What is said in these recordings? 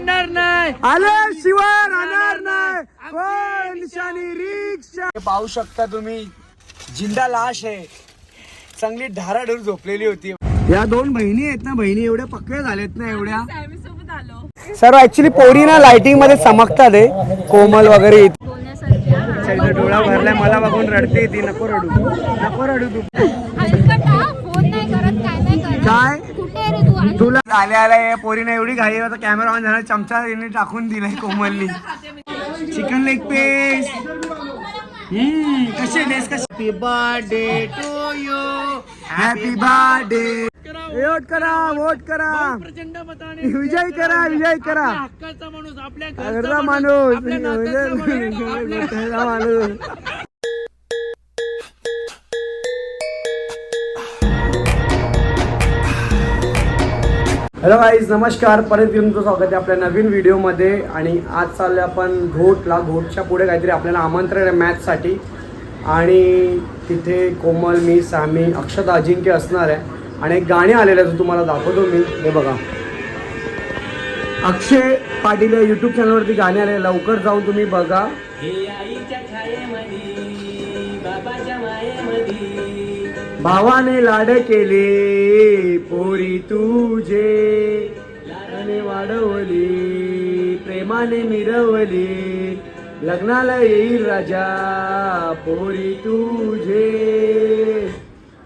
येणार नाही. आले शिवाय राहणार नाही. कोण निशाणी रिक्षा. पाहू शकता तुम्ही जिंदा लाश आहे. चांगली ढाराढूर झोपलेली होती. या दोन बहिणी आहेत ना बहिणी एवढ्या पक्क्या झाल्यात ना एवढ्या. सोबत आलो. सर्व ऍक्च्युली पोरी ना लाइटिंगमध्ये चमकतात आहे कोमल वगैरे. डोळा भरलाय मला बघून रडते ती. नको रडू. नको रडू तू. हलकटा फोन नाही करत काय नाही करत. तुला आल्या आल्या या पोरीने एवढी घाई आता कॅमेरा ऑन झाला चमचा हिने टाकून दिलाय कोमलनी. चिकन लेग पीस हम्म कसे डेस कसे happy birthday to you happy birthday vote करा वोट करा. प्रचंड मताने विजय करा विजय करा. हक्काचा माणूस आपल्या घरचा माणूस नात्यातला माणूस, हॅलो गाईज नमस्कार. परत येऊन तुमचं स्वागत आहे आपल्या नवीन व्हिडिओमध्ये. आणि आज चाललं आपण घोटला. घोटच्या पुढे काहीतरी आपल्याला आमंत्रण आहे मॅचसाठी आणि तिथे कोमल मी सामी अक्षता अजिंक्य असणार आहे. आणि एक गाणे आलेलं आहे, तुम्हाला दाखवतो मी. हे बघा. अक्षय पाटील या यूट्यूब चॅनलवरती गाणे आले लवकर जाऊन तुम्ही बघा. भावाने लाड केले पोरी तुझे. लाडाने वाढवली प्रेमाने मिरवली. लग्नाला येईल राजा पोरी तुझे.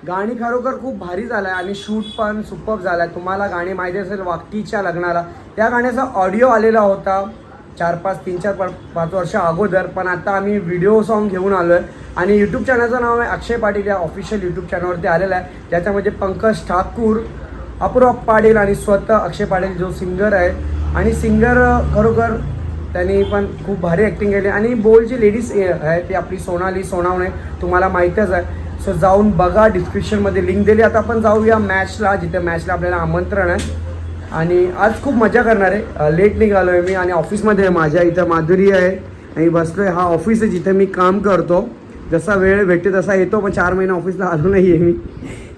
गाणी खरोखर खूप भारी झालाय आणि शूट पण सुपर झालाय. तुम्हाला गाणी माहिती असेल वाकीच्या लग्नाला. त्या गाण्याचा ऑडिओ आलेला होता. चार पाच तीन चार पा पाच वर्ष अगोदर पण आता आम्ही व्हिडिओ सॉन्ग घेऊन आलो आहे आणि यूट्यूब चॅनलचं नाव आहे अक्षय पाटील या ऑफिशियल यूट्यूब चॅनलवरती आलेलं आहे. ज्याच्यामध्ये पंकज ठाकूर अपूर्व पाटील आणि स्वतः अक्षय पाटील जो सिंगर आहे. आणि सिंगर खरोखर त्यांनी पण खूप भारी ॲक्टिंग केली. आणि बोल जी लेडीज आहे ती आपली सोनाली सोनावणे तुम्हाला माहीतच आहे. सो जाऊन बघा डिस्क्रिप्शनमध्ये लिंक दिली. आता आपण जाऊया मॅचला जिथे मॅचला आपल्याला आमंत्रण आहे. आणि आज खूप मजा करणार आहे. लेट निघालो आहे मी आणि ऑफिसमध्ये आहे माझ्या इथं माधुरी आहे. आणि बसलो आहे हा ऑफिस आहे जिथे मी काम करतो. जसा वेळ भेटते तसा येतो पण चार महिने ऑफिसला आलो नाही आहे मी.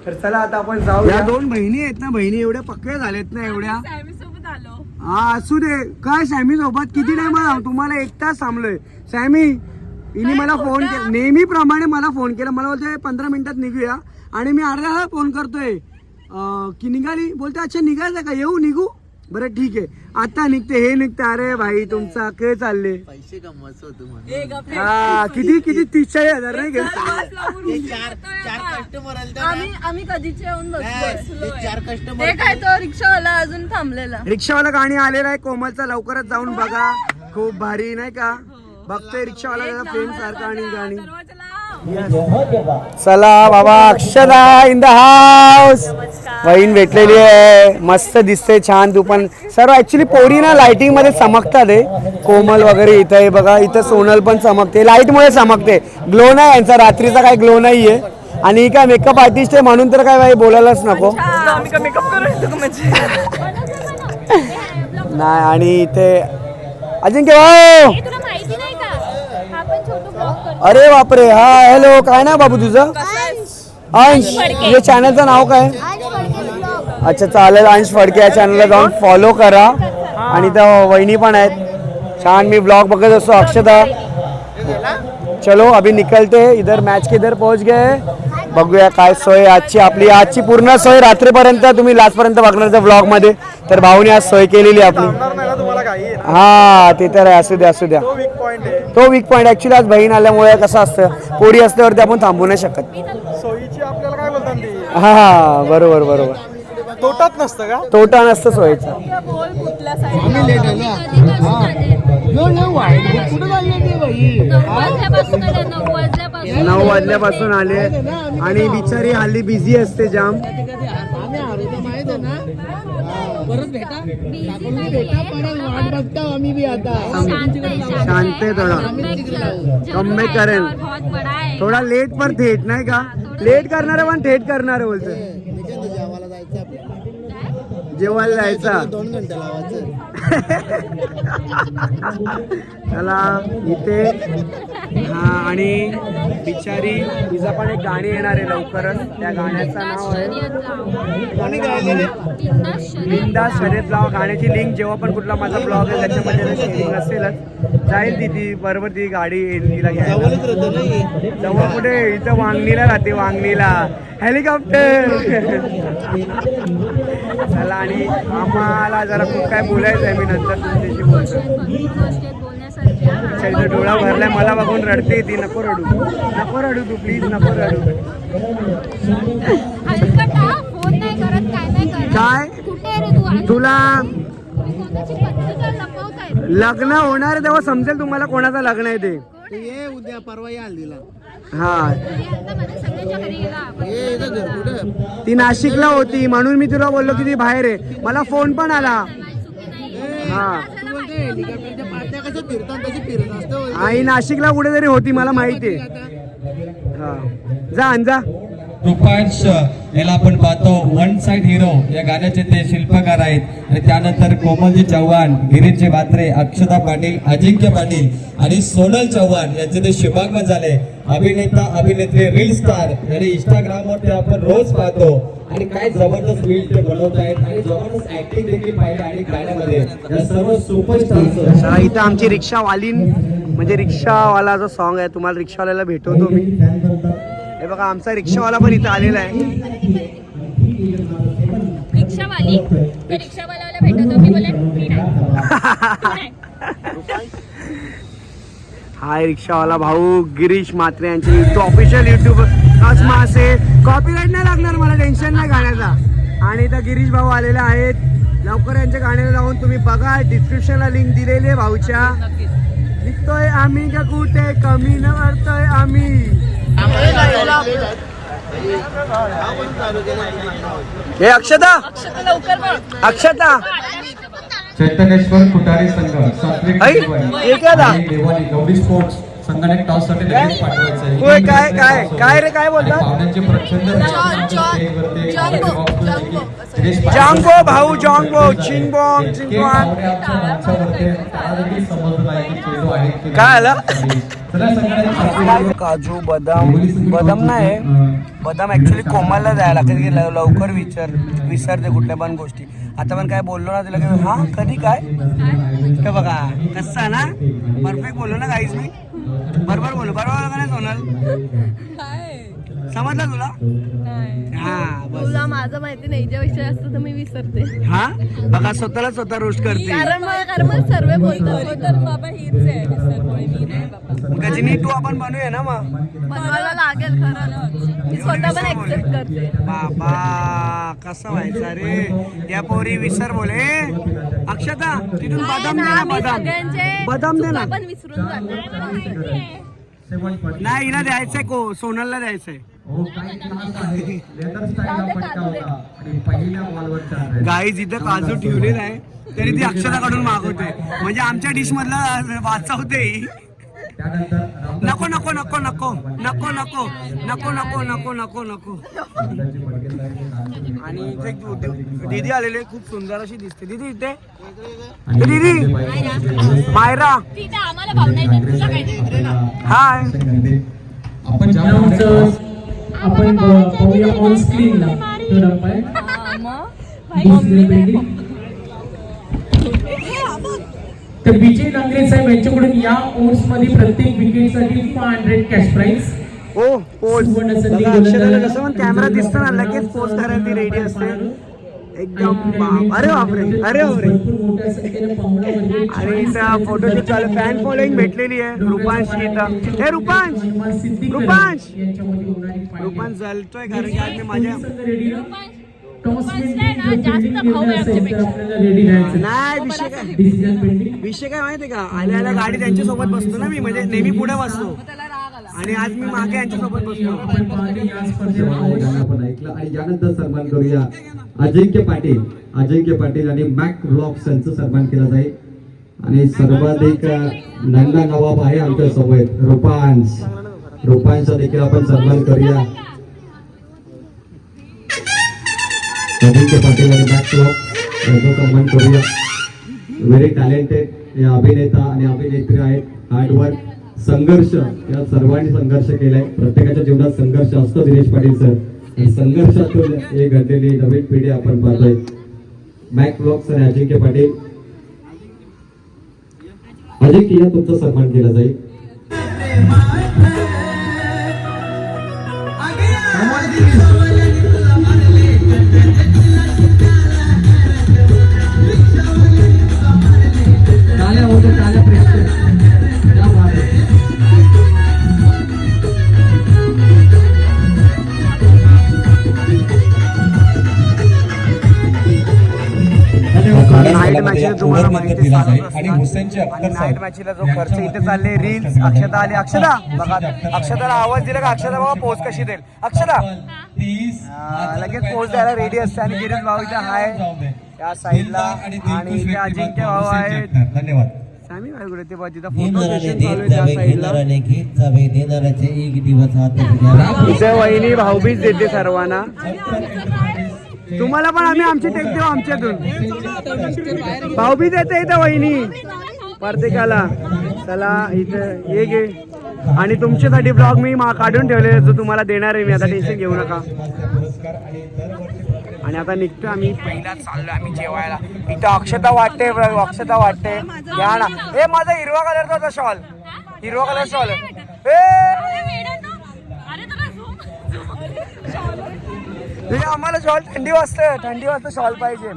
तर चला आता आपण जाऊ या दोन बहिणी आहेत ना बहिणी एवढ्या पक्क्या झाल्यात ना एवढ्या. सॅमी सोबत आलो. हा असू दे. काय सॅमी सोबत किती टाइम तुम्हाला एक तास थांबलोय. सॅमी हिने मला फोन केला. नेहमीप्रमाणे मला फोन केला. मला बोलते पंधरा मिनिटात निघूया. आणि मी अर्धा फोन करतोय. की निघाली? बोलते अच्छा निघायचं का? येऊ निघू. बरं ठीक आहे. आता निघते हे निघते. अरे भाई तुमचा काय चालले. पैसे कमवायचं होतं. हा किती किती? तीस चाळीस हजार नाही आम्ही आम्ही कधीचे येऊन बसलोय चार कस्टमर ते काय तो? रिक्षावाला अजून थांबलेला? रिक्षावाला गाणी आलेला आहे कोमलचा. लवकरच जाऊन बघा. खूप भारी नाही का? बघतोय रिक्षावाला फेम सारखा आणि गाणी. चला बाबा अक्षदा इन द हाऊस बहीण भेटलेली आहे मस्त दिसते छान तू पण सर्व ऍक्च्युली पोरी ना लाइटिंगमध्ये चमकतात आहे कोमल वगैरे इथं आहे बघा. इथं सोनल पण चमकते. लाइट मुळे चमकते. ग्लो नाही यांचा रात्रीचा काय ग्लो नाहीये. आणि ही काय मेकअप आर्टिस्ट आहे म्हणून तर काय बाई बोलायलाच नको. नाही आणि इथे अजिंक्य भाऊ! तुला माहिती नाही का? हा पण छोटू ब्लॉग अरे बापरे! हा हॅलो काय ना बाबू तुझं? अंश. तुझ्या चॅनलचं नाव काय? अच्छा चालेल अंश फडके या चॅनलला जाऊन फॉलो करा. आणि त्या वहिनी पण आहेत. छान मी ब्लॉग बघत असतो अक्षता. चलो अभी निकलते. इधर मॅच के इधर पोहोच गए? बघूया काय सोय आजची आपली. आजची पूर्ण सोय रात्रीपर्यंत तुम्ही लास्टपर्यंत बघणार त्या ब्लॉगमध्ये. तर भाऊने आज सोय केलेली आपली. हा ते तर आहे. असू द्या असू द्या. तो वीक पॉईंट ऍक्च्युली आज बहीण आल्यामुळे कसं असतं पोडी असल्यावरती आपण थांबू नाही शकत. हा हा बरोबर बरोबर. तोटात नसतं का? तोटा नसतं सोयीचा. बोल कुठल्या वाजल्यापासून आले नऊ वाजल्यापासून नऊ वाजल्यापासून आले. आणि बिचारी हल्ली बिझी असते जाम. शांत आहे थोडा. Comeback करेल. बहुत बड़ा है थोडा लेट पर थेट नाही का? लेट करणारे पण थेट करणारे बोलतोय. जेवायला जायचा. दोन घंटे लावायचं. चला इथे. हा आणि बिचारी तिचा पण एक गाणी येणार आहे लवकरच. त्या गाण्याचं नाव आहे कोणी गायलेले शर्यत लावा. गाण्याची लिंक जेव्हा पण कुठला माझा ब्लॉग आहे त्याच्यामध्ये शेअरिंग असेलच जाईल ती ती बरोबर ती गाडी येईल तिला घ्यायला. जवळ कुठे? इथं वांगणीला राहते वांगणीला. हेलिकॉप्टर चला आणि आम्हाला जरा खूप काय बोलायचं आहे मी नंतर तुमच्याशी बोलतो. इथं डोळा भरलाय मला बघून रडते ती नको रडू. नको रडू तू प्लीज नको रडू. फोन नाही करत काय? नाही करत काय? कुठे आहे रे तू? आज? तुला लग्न होणार आहे तेव्हा समजेल तुम्हाला कोणाचं लग्न आहे ते. तू ये उद्या परवा ये हल्दीला. हा. ये इथं घर कुठं? ती नाशिकला होती म्हणून मी तुला बोललो की ती बाहेर आहे. मला फोन पण आला. माझी चुकी नाही हा. तू बोलते हेलिकॉप्टरच्या पाट्या कशा फिरतात तशी फिरत असतं आई नाशिकला कुठेतरी होती मला माहिती आहे. हा. जा आण जा. रुपांश याला आपण पाहतो वन साइड हिरो. या गाण्याचे ते शिल्पकार आहेत. आणि त्यानंतर कोमलजी चव्हाण गिरीशजी बात्रे अक्षता पाटील अजिंक्य पाटील आणि सोनल चव्हाण यांचे ते शुभागमन झाले. अभिनेता अभिनेत्री रील स्टार आणि इंस्टाग्राम वरती आपण रोज पाहतो. आणि काय जबरदस्त रील ते बनवत आहेत आणि जबरदस्त ऍक्टिंग देखील पाहिजे आणि गाण्यामध्ये. या सर्व सुपरस्टार इथं आमची रिक्षावालीन म्हणजे रिक्षावाला जो सॉन्ग आहे. तुम्हाला रिक्षावाल्याला भेटवतो मी. हे बघा आमचा रिक्षावाला पण इथं आलेला आहे. रिक्षावाली? रिक्षावाल्याला भेटतो मी बोले. हाय रिक्षावाला भाऊ गिरीश मात्रे यांचे ऑफिशियल युट्यूब मासे. कॉपीराईट नाही लागणार मला टेन्शन नाही गाण्याचा आणि इथं गिरीश भाऊ आलेले आहेत. लवकर यांच्या गाण्याला जाऊन तुम्ही बघा डिस्क्रिप्शनला लिंक दिलेली आहे भाऊच्या. निघतोय आम्ही का कुठे? कमी न वाढतोय आम्ही. हे अक्षता. अक्षता. चैतन्येश्वर कुटारी संघ सात्विक देवानी गौरी स्पोर्ट्स संघाने टॉससाठी लगेच पाठवायचं काय काय काय रे काय बोलतात पाहुण्यांचे प्रचंड जांगो भाऊ जांगो चिंगबॉंग चिंगवान काय आलं? काजू बदाम. बदाम नाही. बदाम ऍक्च्युली कोमलला जायला लागतात की लवकर विचार विसरते कुठल्या पण गोष्टी. आता पण काय बोललो ना तिला हा कधी काय? बघा कसं ना? परफेक्ट बोललो ना काहीच मी. बरोबर बोललो बरोबर का नाही सोनल? समजलं तुला? हा बस. तुला माझं माहिती नाही जे विषय असतो तर मी विसरते. हा? बघा स्वतःला स्वतः रोस्ट करते. कारण मला कारण मला सर्व बोलतात. तर बाबा हीच आहे विसरपोळी मी नाही बाबा. गजनी तू आपण बनवूया ना मग? बनवायला लागेल खरं मी स्वतः पण ऍक्सेप्ट करते. बाबा कसं व्हायचं रे या पोरी विसर बोले. अक्षता तिथून बदाम दे ना आम्ही बदाम. सगळ्यांचे बदाम दे ना. पण विसरून जातो. नाही हिला द्यायचंय को सोनलला द्यायचंय हो, काही class आहे. Leather style हा पटका होता. आणि पहिल्या बॉलवर चार रन. गाई जिथं काजू ठेवलेला आहे तरी ती अक्षताकडून मागवते म्हणजे आमच्या डिश मधला वाचवते ही. त्यानंतर नको नको नको नको नको नको नको नको नको नको नको. आणि इथे दीदी आलेली खूप सुंदर अशी दिसते. दीदी इथे? दीदी? मायरा? हाय. आपण ऑन स्क्रीनला तर विजय नांगरे साहेब यांच्याकडून या ओव्हर्समध्ये प्रत्येक विकेटसाठी फाय हंड्रेड कॅश प्राईज ओ. कसं पण कॅमेरा दिसतो ना लगेच पोच करायला रेडी असते. एकदम बाप. अरे बापरे अरे बापरे. आणि इथं फोटोशूट चालू फॅन फॉलोईंग भेटलेली आहे. रुपांश हे रुपांश रुपांश. रुपांश जलतोय कारण की आज मी माझ्या विषय काय? डिसिजन पेंडिंग विषय काय माहितीये का? आल्या आल्या गाडी त्यांच्यासोबत बसतो ना मी म्हणजे नेहमी पुढे बसतो. आणि आज मी मागे यांच्या सोबत बसतो ऐकलं आणि यानंतर सन्मान करूया अजिंक्य पाटील. अजिंक्य पाटील आणि मॅक ब्लॉक्स यांचं सन्मान केला जाईल. आणि सर्वाधिक नंदा नवाब आहे आमच्यासोबत रुपांश. रुपांशचा देखील आपण सन्मान करूया. अजिंक्य पाटील आणि बॅक ब्लॉक्स सन्मान करूया. व्हेरी टॅलेंटेड या अभिनेता आणि अभिनेत्री आहेत. हार्डवर्क संघर्ष या सर्वांनी संघर्ष केलाय. प्रत्येकाच्या जीवनात संघर्ष असतो दिनेश पाटील सर आणि संघर्षातून हे घडलेली नवीन पिढी आपण पाहतोय. मॅक ब्लॉक्स आणि अजिंक्य पाटील. अजिंक्य या तुमचा सन्मान केला जाईल. आणि नाईट साहेब मॅचला जो खर्च इथे चालले रील्स अक्षता आली. अक्षता बघा अक्षताला आवाज दिला का? अक्षता बघा पोच कशी देईल? अक्षता. तीस लगेच पोच द्यायला रेडी असते आणि गिरीश भाऊ इथे हाय. या साईडला आणि इथे अजिंक्य भाऊ आहेत. धन्यवाद. सॅमी भाई कुठे ते बघ तिथं फोटो देणाराने सेशन देत चालू आहे त्या साईडला. एक दिवस इथे वहिनी भाऊबीज देते सर्वांना. तुम्हाला पण आम्ही आमची टेक देऊ आमच्यातून. भाऊबीज येते इथं वहिनी. प्रत्येकाला. चला इथं ये गे. आणि तुमच्यासाठी ब्लॉग मी मा- काढून ठेवले जो तुम्हाला देणार आहे मी आता टेन्शन घेऊ नका. आणि आता निघतो आम्ही. पहिला चाललो आम्ही जेवायला. इथं अक्षता वाटते अक्षता वाटते. या ना. हे माझा हिरवा कलरचा होता शॉल हिरवा कलर शॉल ए! हे आम्हाला शॉल थंडी वाजते थंडी वाजता शॉल पाहिजे.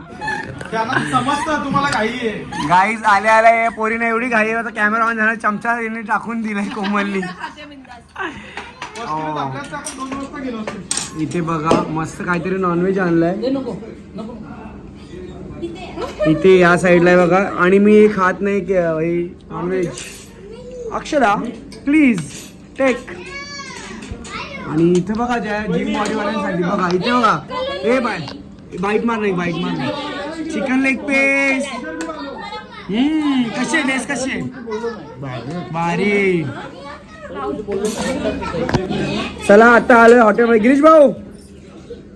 त्यांना समजतं तुम्हाला काही आहे. गाईज आल्या आल्या या पोरीने एवढी घाई होता कॅमेरा ऑन झाला चमचा हिने टाकून दिलाय कोमलनी. इथे बघा मस्त काहीतरी नॉनव्हेज आणलंय. इथे या साईडला आहे बघा आणि मी खात नाही की नॉनव्हेज अक्षरा प्लीज टेक आणि इथे बघा ज्या जिम बॉडीवाल्यांसाठी बघा इथे बघा. ए बाय. बाईट मार नाही बाईट मार नाही. चिकन लेग पीस हम्म कसे लेस कसे भारी चला आता आलोय हॉटेलमध्ये. गिरीश भाऊ.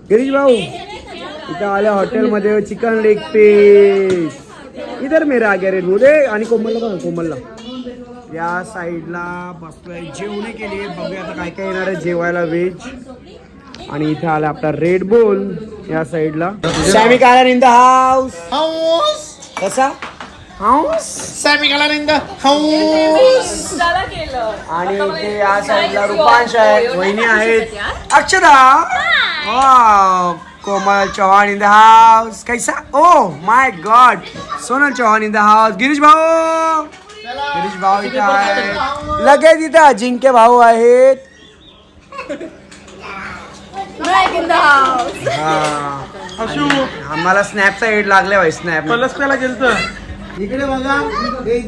गिरीश भाऊ. इथं आल्या हॉटेलमध्ये चिकन लेग पीस इधर मेरा आगे रेड दे आणि कोमलला बघा कोमलला. या साईडला बसलोय. जेवणे केली बघूया आता काय काय येणार आहे. जेवायला व्हेज आणि इथे आला आपला रेड बोल या साईडला. Sammy car in the house house कसा? House Sammy colour in the house आणि इथे या साईडला रुपांश आहे वहिनी आहेत. Akshada wow Komal Chauhan in the house कैसा? ओ my God Sonal Chauhan in the house Girish भाऊ. गिरीश भाऊ इथे आहेत. लगेच इथे अजिंक्य भाऊ आहेत. Back in the house. हा. आणि आम्हाला स्नॅपचा एड लागले भाई स्नॅप. पलसप्याला गेलतं. इकडे बघा. हे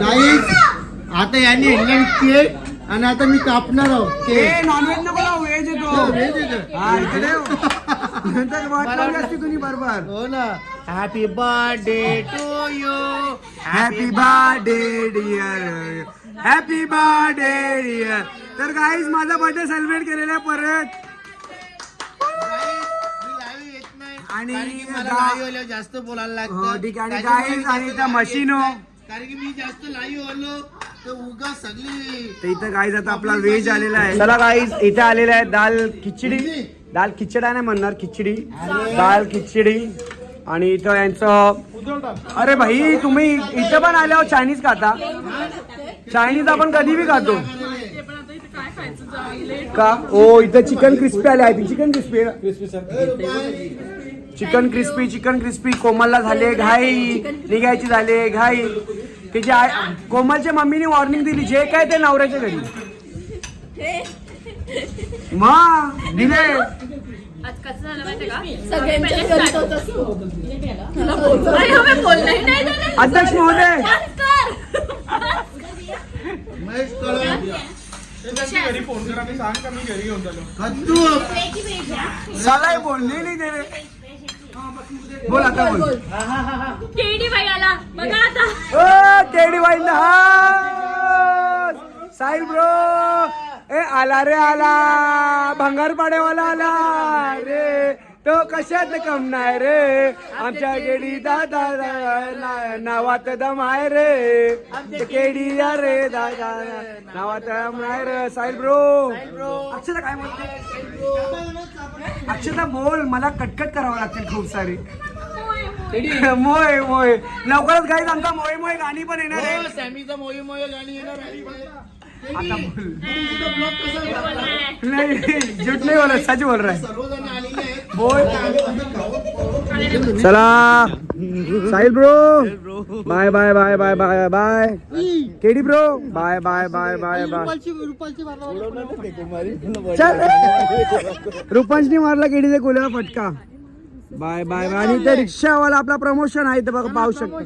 गाईज आता यांनी इंग्लंड केक आणि आता मी कापणार आहोत केक नॉनव्हेज नको व्हेज येतो. व्हेज येतं. हा इकडे येऊ. नंतर वाट लावली असती तुम्ही बरोबर. हो ना. Happy birthday to you happy birthday dear happy birthday dear तर गाईज माझा बर्थडे सेलिब्रेट केलेला आहे परत. आणि जास्त बोलायला हो लागतं ठीक आहे. आणि आणि त्या मशीनो. कारण की मी जास्त लाईव्ह आलो तर उगा सगळी इथं गाईज आता आपला व्हेज आलेला आहे. चला इथे आलेला आहे दाल खिचडी. दाल खिचडा नाही म्हणणार खिचडी. दाल खिचडी. आणि इथं यांचं अरे भाई तुम्ही इथं पण आल्यावर चायनीज खाता. चायनीज आपण कधी बी खातो. का? ओ इथं चिकन क्रिस्पी आले. आहे chicken crispy chicken crispy chicken crispy कोमलला झाले घाई. निघायची झाले घाई. तिची आई कोमलच्या मम्मीने वॉर्निंग दिली. जे काय ते नवऱ्याच्या घरी. मा दिले. आज कसं झालं माहितीये का? सगळ्यांच्या घरी तोच असतो. अरे हमें बोलणंही नाही झालं. अध्यक्ष महोदय! बस कर. महेश कळम घरी फोन करा मी सांग का मी घरी घेऊन बोलले नाही ते रे. बोल आता बोल. केडी बाई आला. बघा आता. Oh KD wine Sahil bro! ए आला रे आला. भंगार पाड्यावाला आला. रे तो कशात कम नाही रे? आमच्या केडी दादा ना- नावात दम आहे रे. आमच्या केडी रे दादा नावात दम आहे रे. साहिल ब्रो. अक्षता काय म्हणते? अक्षता बोल मला कटकट करावं लागतील खूप सारी. मोय मोय. लवकरच काही आमचा मोय मोय गाणी पण येणार आहे सॅमीचा मोये मोये गाणी येणार आहे आता बोल. नहीं झूठ नहीं बोल रहा सच बोल रहा है. बोल चला Sahil bro bye bye bye bye bye bye KD bro bye bye bye bye bye चल. रुपांशनी मारला केडीचे गोल्या फटका. बाय बाय बाय आणि ते रिक्षावाला आपला प्रमोशन आहे ते बघा पाहू शकतो.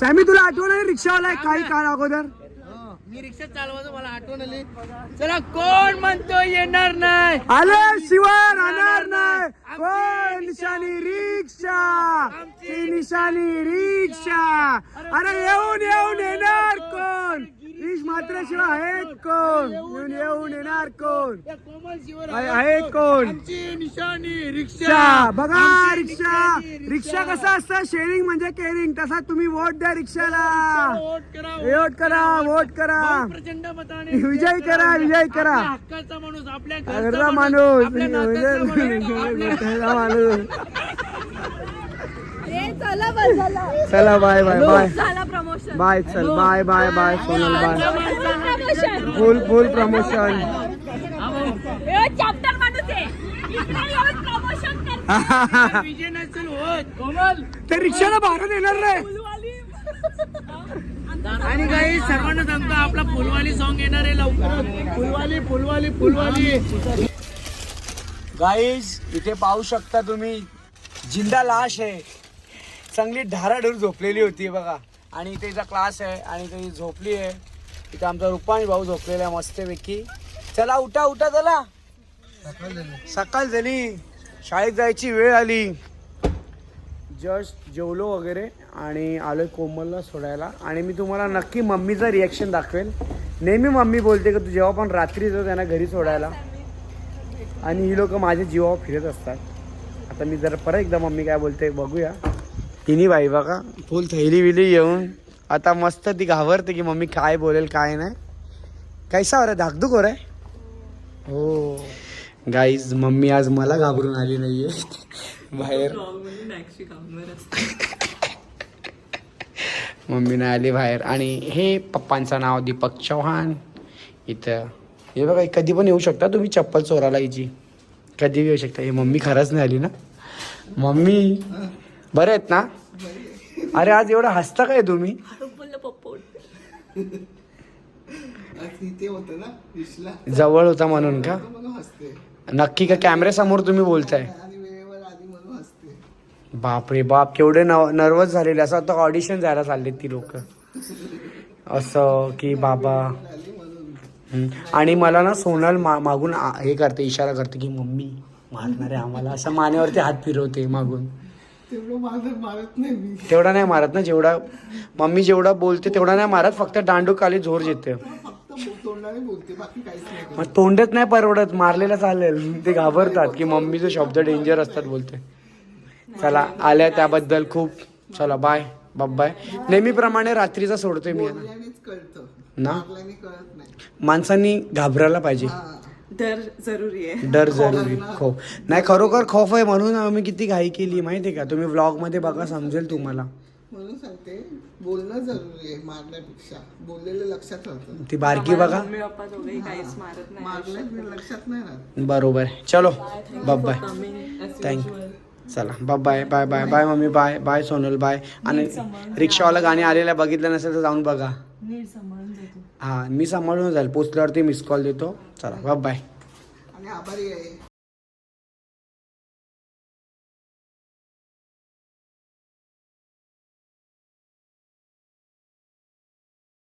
सॅमी तुला आठवण आहे रिक्षावाला आहे काही काळ अगोदर? मी रिक्षा चालवायचं मला आठवण आली. चला कोण म्हणतो येणार नाही? आले शिवाय राहणार नाही. कोण निशाणी रिक्षा? ती निशाणी रिक्षा. अरे येऊन येऊन येणार कोण? रिक्ष मात्र शिवाय आहेत कोण? येऊन येऊन येणार कोण? कोमल शिवर आहे- आहेत कोण? आमची निशाणी रिक्षा. रिक्षा. बघा रिक्षा. रिक्षा. कसं असतं? शेअरिंग म्हणजे केअरिंग तसा तुम्ही वोट द्या रिक्षाला. वोट करा वोट करा वोट करा. प्रचंड मताने विजय करा विजय करा. आपल्या हक्काचा माणूस आपल्या घरचा घरचा माणूस आपल्या नात्याचा माणूस, आपल्या- चला बस झाला चला बाय बाय बाय. झाला प्रमोशन बाय चल bye bye bye Sonal bye. Full full promotion chapter माणूस आहे. इकडे येऊन प्रमोशन करतो विजय नसेल होत कोमल ते रिक्षाला भारत येणार रे. आणि काही सर्वांना सांगतो आपला फुलवाली सॉन्ग येणार आहे लवकर. फुलवाली फुलवाली फुलवाली. गाईज इथे पाहू शकता तुम्ही जिंदा लाश आहे. चांगली ढाराढूर झोपलेली होती बघा. आणि इथे हिचा क्लास आहे आणि इथे ही झोपली आहे. इथं आमचा रुपाणी भाऊ झोपलेला आहे मस्तपैकी. चला उठा उठा चला. सकाळ झाली. शाळेत जायची वेळ आली. जस्ट जेवलो वगैरे आणि आलो कोमलला सोडायला. आणि मी तुम्हाला नक्की मम्मीचं रिॲक्शन दाखवेल. नेहमी मम्मी बोलते की तू जेव्हा पण रात्री येतो त्यांना घरी सोडायला. आणि ही लोक माझ्या जीवावर फिरत असतात. आता मी जरा परत एकदा मम्मी काय बोलते बघूया. तिन्ही बाई बघा. फुल थैली. विली येऊन. आता मस्त ती घाबरते की मम्मी काय बोलेल काय नाही. कैसा हो रे धाकधूक हो रे हो? गाईज मम्मी आज मला घाबरून आली नाहीये. बाहेर. मम्मी नाही आली बाहेर. आणि हे पप्पांचं नाव दीपक चव्हाण इथं. हे बघा कधी पण येऊ शकता तुम्ही चप्पल चोराला हिची कधी येऊ शकता. हे मम्मी खरंच नाही आली ना. मम्मी. बरे आहेत ना? अरे आज एवढं हसता काय तुम्ही? जवळ होता म्हणून का? नक्की का कॅमेऱ्यासमोर तुम्ही बोलताय? बापरे बाप केवढे नव नर्वस झालेले. असं आता ऑडिशन जायला चाललेत ती लोक. असं की बाबा. हम्म. आणि मला ना सोनल मा मागून हे करते इशारा करते की मम्मी मारणार आम्हाला. असं मानेवरती हात फिरवते मागून. तेवढं मारत नाही मी. तेवढा नाही मारत ना जेवढा मम्मी जेवढा बोलते तेवढा नाही मारत फक्त दांडू खाली जोर येते फक्त तोंडाने बोलते बाकी काहीच नाही मग तोंडात नाही परवडत मारलेला चालेल. ते घाबरतात की मम्मीचे शब्द डेंजर असतात बोलते. चला आल्या त्याबद्दल खूप. चला बाय बाय नेहमीप्रमाणे रात्रीचा सोडतोय मी. यांना. बोलल्यानेच कळतं. ना? बोलल्याने कळत नाही. माणसांनी घाबरायला पाहिजे. डर जरुरी आहे. डर जरुरी खो नाही खरोखर खौफ आहे म्हणून आम्ही किती घाई केली माहिती आहे का? तुम्ही व्लॉगमध्ये बघा समजेल तुम्हाला. म्हणून सांगते बोलणं जरुरी आहे मारण्यापेक्षा. बोललेलं लक्षात राहतं. ती बारकी बघा. मम्मी पप्पा दोघेही काहीच मारत नाही. मारलं लक्षात नाही राहत. बरोबर चलो बाय थँक्यू चला bye bye bye bye mummy bye bye Sonal bye आणि रिक्षावाला गाणी आलेल्या बघितलं नसेल तर जाऊन बघा. हां मी सांभाळून जाईल. पोचल्यावरती मिस कॉल देतो. चला बाय आणि आभारी आहे.